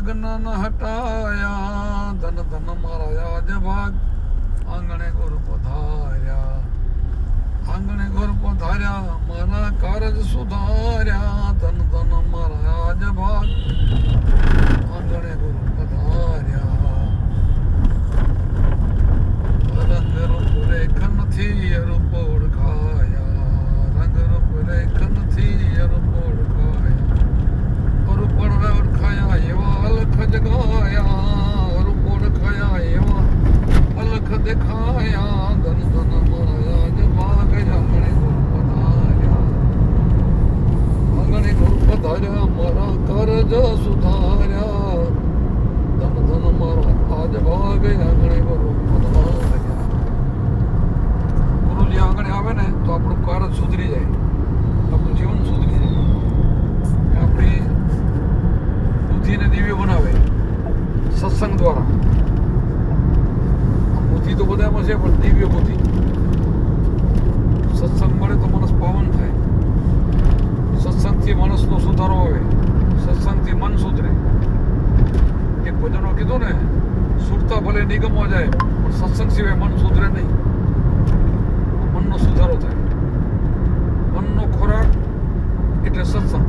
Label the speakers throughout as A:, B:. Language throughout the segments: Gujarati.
A: ਗਗਨ ਨ ਹਟਾਇਆ, ਧਨ ਧਨ ਮਾਰਿਆ ਜਵਾਗ ਆਂਗਣੇ ਗੁਰ ਪਧਾਰਿਆ। ਆਂਗਣੇ ਗੁਰ ਪਧਾਰਿਆ, ਮਨਾ ਕਾਰਜ ਸੁਧਾਰਿਆ, ਧਨ ਧਨ ਮਾਰਿਆ ਜਵਾਗ ને તો આપણું કાર્ય સુધરી જાય. આપણું જીવન સુધરી જાય. આપણી બુદ્ધિને દિવ્ય બનાવે. સત્સંગ દ્વારા. બુદ્ધિ તો બધામાં છે, પણ દિવ્ય બુદ્ધિ. સત્સંગ મળે તો માણસ પાવન થાય. સત્સંગથી માણસનો સુધારો આવે. સત્સંગથી મન સુધરે. એક ભજનો કીધું ને, સુરતા ભલે નિગમો જાય, પણ સત્સંગ સિવાય મન સુધરે નહીં મનનો સુધારો થાય મનનો ખોરાક એટલે સત્સંગ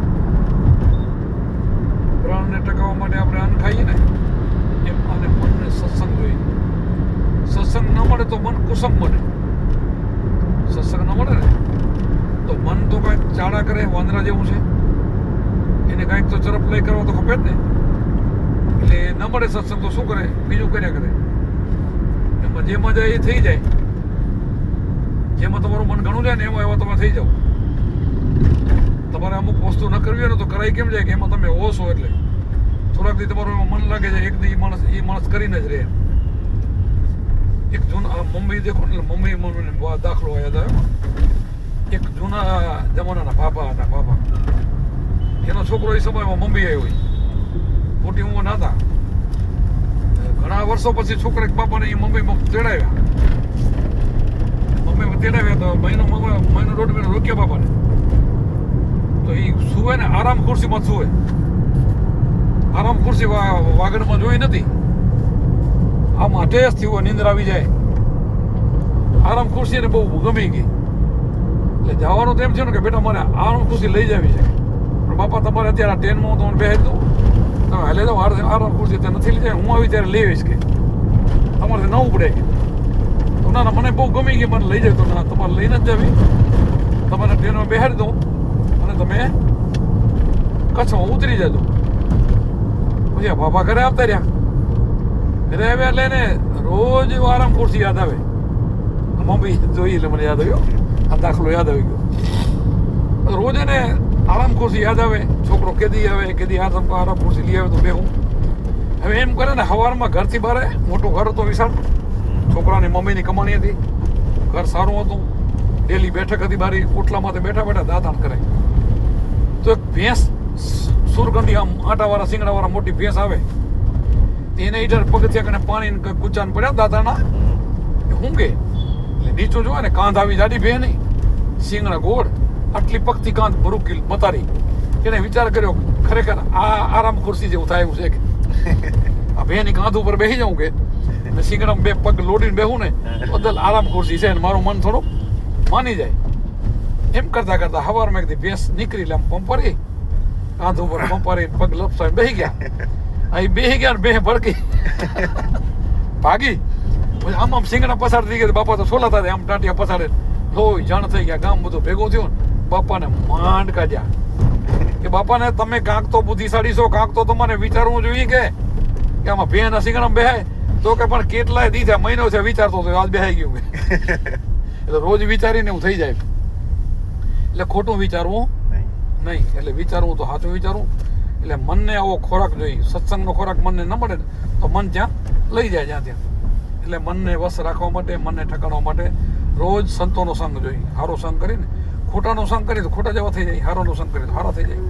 A: પ્રાણને ટકાવવા માટે આપણે અન્ન ખાઈએ ને એમ અને મનને સત્સંગ જોઈએ સત્સંગ ન મળે મન કુસમ બને. સત્સંગ ન મળે ને, તો મન તો કાંઈક ચાળા કરે, વાંદરા જેવું છે. એને કાંઈક તો ચરપ લઈ કરવા તો ખપે જ ને. એટલે ન મળે સત્સંગ તો શું કરે? બીજું કર્યા કરે. એમાં જે મજા એ થઈ જાય. જેમાં તમારું મન ઘણું જાય ને, એમાં એવા તમે થઈ જાઓ તમારે અમુક વસ્તુ ન કરવી હોય ને, તો કરાઈ કેમ જાય? કે એમાં તમે હોશો એટલે. થોડાક દી તમારું મન લાગે છે, એક દી માણસ એ માણસ કરીને જ રહે. એક જૂના મુંબઈ દેખો એટલે મુંબઈ મને દાખલો આવ્યો એક જૂના જમાનાના બાપા હતા બાપા એનો છોકરો એ સમયમાં મુંબઈ આવ્યો મોટી ઉંમર ના હતા ઘણા વર્ષો પછી છોકરા એક બાપાને એ મુંબઈમાં તેડાવ્યા મુંબઈમાં તેડાવ્યા તો મહિનો મહિનો દોઢ મહિનો રોક્યા બાપાને તો એ સુવે ને આરામ ખુરશીમાં સુવે આરામ ખુરશી વા- વાગડમાં જોઈ નથી આમાં ટેસ્ટ થયું નિંદર આવી જાય. આરામ ખુરશી એને બહુ ગમી ગઈ. એટલે જવાનું તો એમ છે ને કે બેટા મારે આરામ ખુરશી લઈ જવી છે. પણ બાપા, તમારે અત્યારે આ ટ્રેનમાં હું તમને બેસી દઉં. તમે હાલે જાઓ આરામ ખુરશી ત્યાં નથી લઈ જાય હું આવી ત્યારે લઈ આવીશ કે. તમારે ન ઉપડે કે. તો ના ના, મને બહુ ગમી ગઈ. મને લઈ જાય તો ના, તમારે લઈને જ જવી. તમારે ટ્રેનમાં બેહાડી દઉં. અને તમે કચ્છમાં ઉતરી જજો. પછી આ બાપા ઘરે આવતા રહ્યા. આવ્યા એટલે એને રોજ આરામ ખુરશી યાદ આવે. મમ્મી જોઈ એટલે મને યાદ આવ્યો. આ દાખલો યાદ આવી ગયો. રોજ એને આરામ ખુરશી યાદ આવે. છોકરો કેદી આવે, કેદી આરામ આરામ ખુરશી લઈ આવે તો બેહું. હવે એમ કરે ને સવારમાં ઘરથી બહાર મોટું ઘર હતું વિશાળ. છોકરાની મમ્મીની કમાણી હતી. ઘર સારું હતું. ડેલી બેઠક હતી બારી. ઓટલામાંથી બેઠા બેઠા દાંતાણ કરે. તો એક ભેંસ સુરગંડી આમ આટાવાળા, શિંગડાવાળા મોટી ભેંસ આવે. એને ઈધર પગથિયા કને પાણી કુચાન પડ્યા દાદાના હું કે એટલે નીચો જોવે ને, કાંધ આવી જાડી બે નહીં સિંગણા ગોળ. આટલી પગથી કાંધ ભરૂકી મતારી એને વિચાર કર્યો ખરેખર આ આરામ ખુરશી જેવું થાય એવું છે કે. આ ભેની કાંધ ઉપર બેસી જાઉં કે. ને સિંગડામાં બે પગ લોડીને બેહું ને બદલ આરામ ખુરશી છે ને મારું મન થોડું માની જાય. એમ કરતા કરતા હવારમાં એકદી ભેંસ નીકળી આમ પંપરી. કાંધ ઉપર પંપરી પગ લપસાઈ બેસી ગયા. અહીં બે ગયા બે ભડકી. ભાગી. પછી આમ આમ સિંગડા પસાર થઈ ગયા બાપા તો સોલાતા થાય આમ ટાંટિયા પસારે. લોહી જાણ થઈ ગયા ગામ બધું ભેગું થયું. ને બાપાને માંડ કાઢ્યા. કે બાપાને તમે કાંક તો બુદ્ધિશાળી છો કાંક તો તમારે વિચારવું જોઈએ કે? કે આમાં ભેના સિંગડા બેહાય? તો કે પણ કેટલાય દી થયા મહિનો છે વિચારતો હતો આજ બેહાઈ ગયું એટલે રોજ વિચારીને એવું થઈ જાય. એટલે ખોટું વિચારવું નહીં. એટલે વિચારવું તો સાચું વિચારવું. એટલે મનને આવો ખોરાક જોઈએ. સત્સંગનો ખોરાક મનને ન મળે તો મન ત્યાં લઈ જાય જ્યાં ત્યાં. એટલે મનને વશ રાખવા માટે, મનને ઠકાણવા માટે રોજ સંતોનો સંગ જોઈએ. હારો સંગ કરીને. ખોટાનો સંગ કરીએ તો ખોટા જેવા થઈ જાય. હારોનો સંગ કરીએ તો હારા થઈ જાય.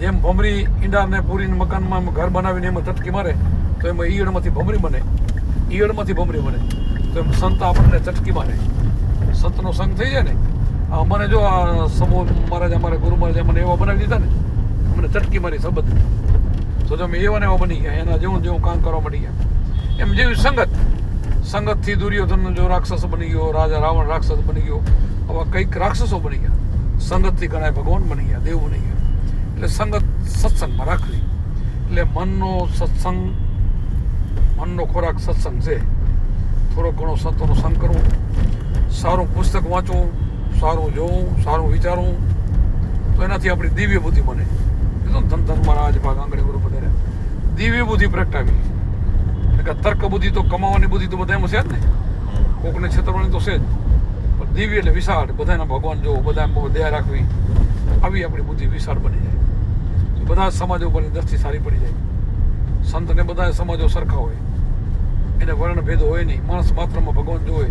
A: જેમ ભમરી ઈંડાને પૂરીને મકાનમાં ઘર બનાવીને એમાં ચટકી મારે, તો એમાં ઈયળમાંથી ભમરી બને. ઈયળમાંથી ભમરી બને. તો એમ સંત આપણને ચટકી મારે. સંતનો સંગ થઈ જાય ને. મને જો આ સમૂહ મહારાજ અમારે ગુરુ મહારાજ મને એવા બનાવી દીધા ને મને ચટકી મારી સંબંધ તો તમે એવા ને એવા બની ગયા, એના જેવું જેવું કામ કરવા મળી ગયા. એમ જેવી સંગત. સંગતથી દુર્યોધન જો રાક્ષસ બની ગયો, રાજા રાવણ રાક્ષસ બની ગયો, આવા કંઈક રાક્ષસો બની ગયા. સંગતથી ઘણા ભગવાન બની ગયા, દેવ બની ગયા. એટલે સંગત સત્સંગમાં રાખવી. એટલે મનનો સત્સંગ, મનનો ખોરાક સત્સંગ છે. થોડો ઘણો સંતોનો સંગ કરવો. સારું પુસ્તક વાંચવું, સારું જોવું, સારું વિચારવું. તો એનાથી આપણી દિવ્ય બુદ્ધિ બને. ધન મારા આજ ભાગ આંગણે ગુરુ બધે દિવ્ય બુદ્ધિ પ્રગટાવી. એટલે કે તર્ક બુદ્ધિ તો કમાવાની બુદ્ધિ તો બધા એમ છે જ ને. કોકને છેતરવાની તો છે જ. પણ દિવ્ય એટલે વિશાળ. બધાના ભગવાન જોવો બધા દયા રાખવી, આવી આપણી બુદ્ધિ વિશાળ બની જાય. બધા સમાજો પર દ્રષ્ટિ સારી પડી જાય. સંતને બધા સમાજો સરખા હોય. એને વર્ણ ભેદ હોય નહીં. માણસ માત્રમાં ભગવાન જોવે.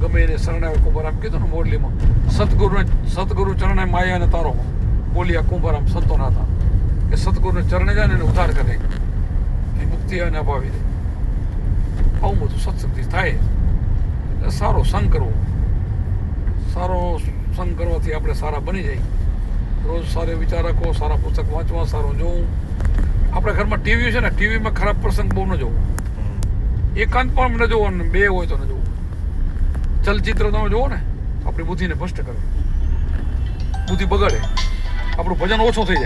A: ગમે એને શરણાવે આમ કીધું ને મોરલીમાં સતગુરુ સદગુરુ ચરણે માયા અને તારો બોલ્યા કુંભારામ સંતોના હતા. કે સદગુરુને ચરણે જાય ને એને ઉદ્ધાર કરે એ મુક્તિ અને અપાવી દે. આવું બધું સત્સંગથી થાય. એટલે સારો સંગ કરવો. સારો સંગ કરવાથી આપણે સારા બની જાય. રોજ સારા વિચાર રાખો સારા પુસ્તક વાંચવા સારો જોવું. આપણા ઘરમાં ટીવી છે ને ટીવીમાં ખરાબ પ્રસંગ બહુ ન જોવો. એકાંત પણ ન જોવો ને બે હોય તો ન જોવો. ચલચિત્ર તમે જોવો ને આપણી બુદ્ધિને ભ્રષ્ટ કરે. બુદ્ધિ બગાડે. આપણું ભજન ઓછું થઈ જાય